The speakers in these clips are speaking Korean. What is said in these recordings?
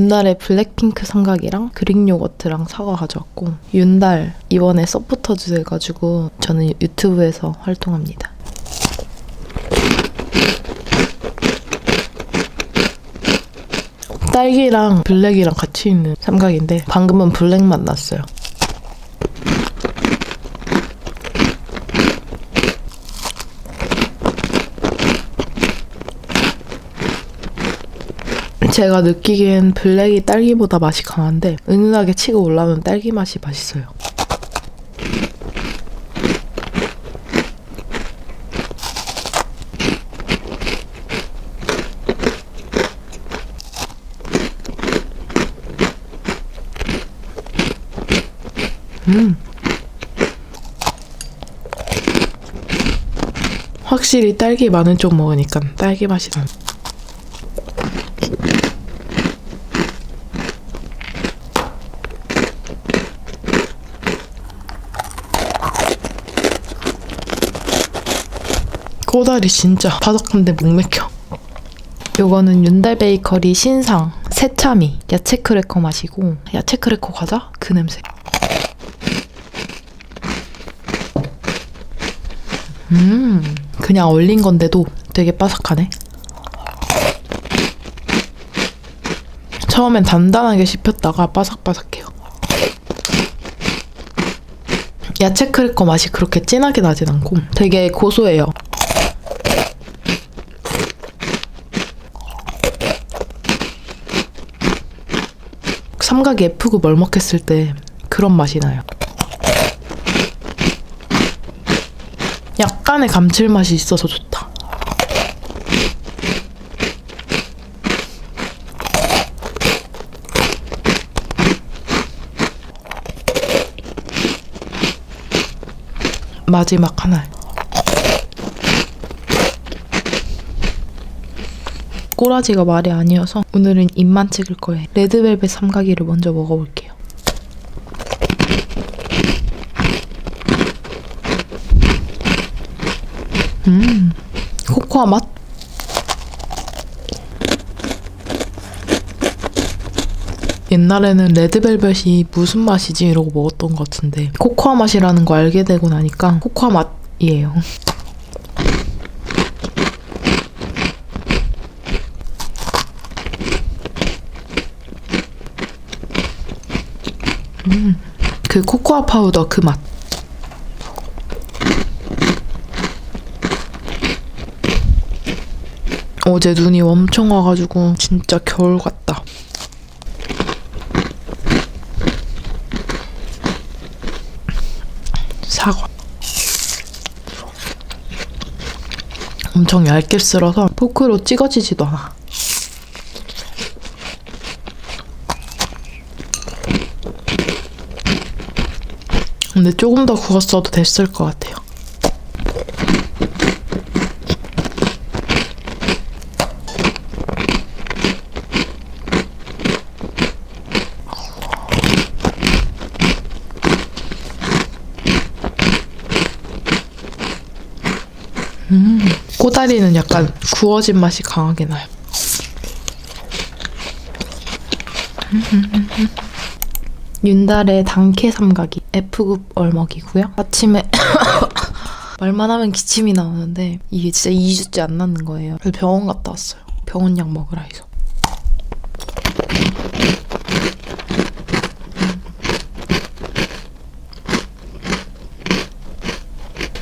옛날에 블랙핑크 삼각이랑 그릭 요거트랑 사과 가져왔고 윤달 이번에 서포터즈 돼가지고 저는 유튜브에서 활동합니다. 딸기랑 블랙이랑 같이 있는 삼각인데 방금은 블랙 맛 났어요. 제가 느끼기엔 블랙이 딸기보다 맛이 강한데 은은하게 치고 올라오는 딸기 맛이 맛있어요. 음. 확실히 딸기 많은 쪽 먹으니까 딸기 맛이 나. 꼬다리 진짜 바삭한데 목 맥혀. 요거는 윤달 베이커리 신상 새참이 야채 크래커 맛이고 야채 크래커 과자 그 냄새. 음 그냥 얼린 건데도 되게 바삭하네. 처음엔 단단하게 씹혔다가 바삭바삭해요. 야채 크래커 맛이 그렇게 진하게 나진 않고 되게 고소해요. 삼각이 F구 멀먹했을 때 그런 맛이 나요. 약간의 감칠맛이 있어서 좋다. 마지막 하나. 꼬라지가 말이 아니어서 오늘은 입만 찍을 거예요. 레드벨벳 삼각이를 먼저 먹어볼게요. 음, 코코아 맛. 옛날에는 레드벨벳이 무슨 맛이지 이러고 먹었던 것 같은데 코코아 맛이라는 거 알게 되고 나니까 코코아 맛이에요. 그 코코아 파우더 그 맛. 어제 눈이 엄청 와가지고 진짜 겨울 같다. 사과. 엄청 얇게 쓸어서 포크로 찍어지지도 않아. 근데 조금 더 구웠어도 됐을 것 같아요. 음, 꼬다리는 약간 구워진 맛이 강하게 나요. 윤달의 당캐 삼각이 F급 얼먹이고요. 아침에 말만 하면 기침이 나오는데 이게 진짜 2주째 안 낫는 거예요. 그래서 병원 갔다 왔어요. 병원 약 먹으라 해서.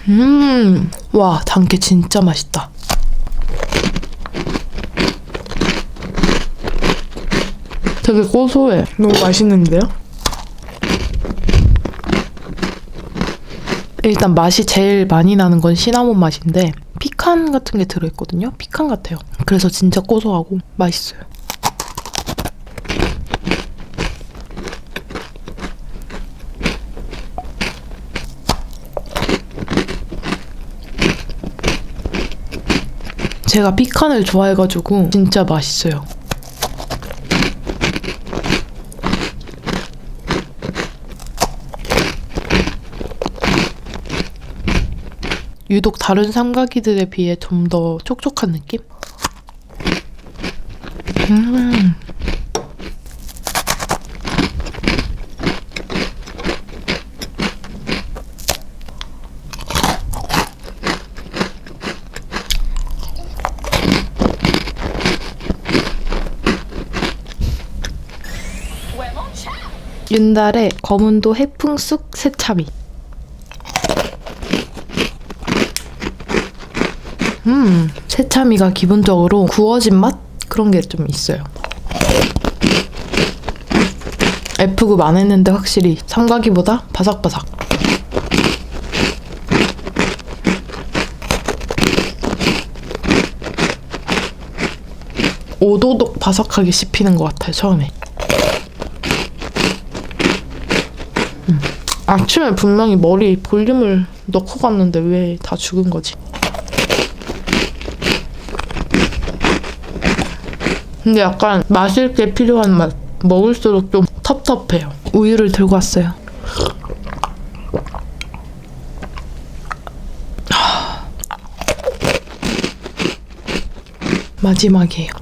음, 와, 당캐 진짜 맛있다. 되게 고소해. 너무 맛있는데요? 일단 맛이 제일 많이 나는 건 시나몬 맛인데 피칸 같은 게 들어있거든요. 피칸 같아요. 그래서 진짜 고소하고 맛있어요. 제가 피칸을 좋아해가지고 진짜 맛있어요. 유독 다른 삼각이들에 비해 좀 더 촉촉한 느낌? 음. 윤달의 검은도 해풍 쑥 새차미 음, 새참이가 기본적으로 구워진 맛 그런 게 좀 있어요. F급 안 했는데 확실히 삼각이보다 바삭바삭. 오도독 바삭하게 씹히는 것 같아요 처음에. 음. 아침에 분명히 머리 볼륨을 넣고 갔는데 왜 다 죽은 거지? 근데 약간 마실 게 필요한 맛. 먹을수록 좀 텁텁해요. 우유를 들고 왔어요. 마지막이에요.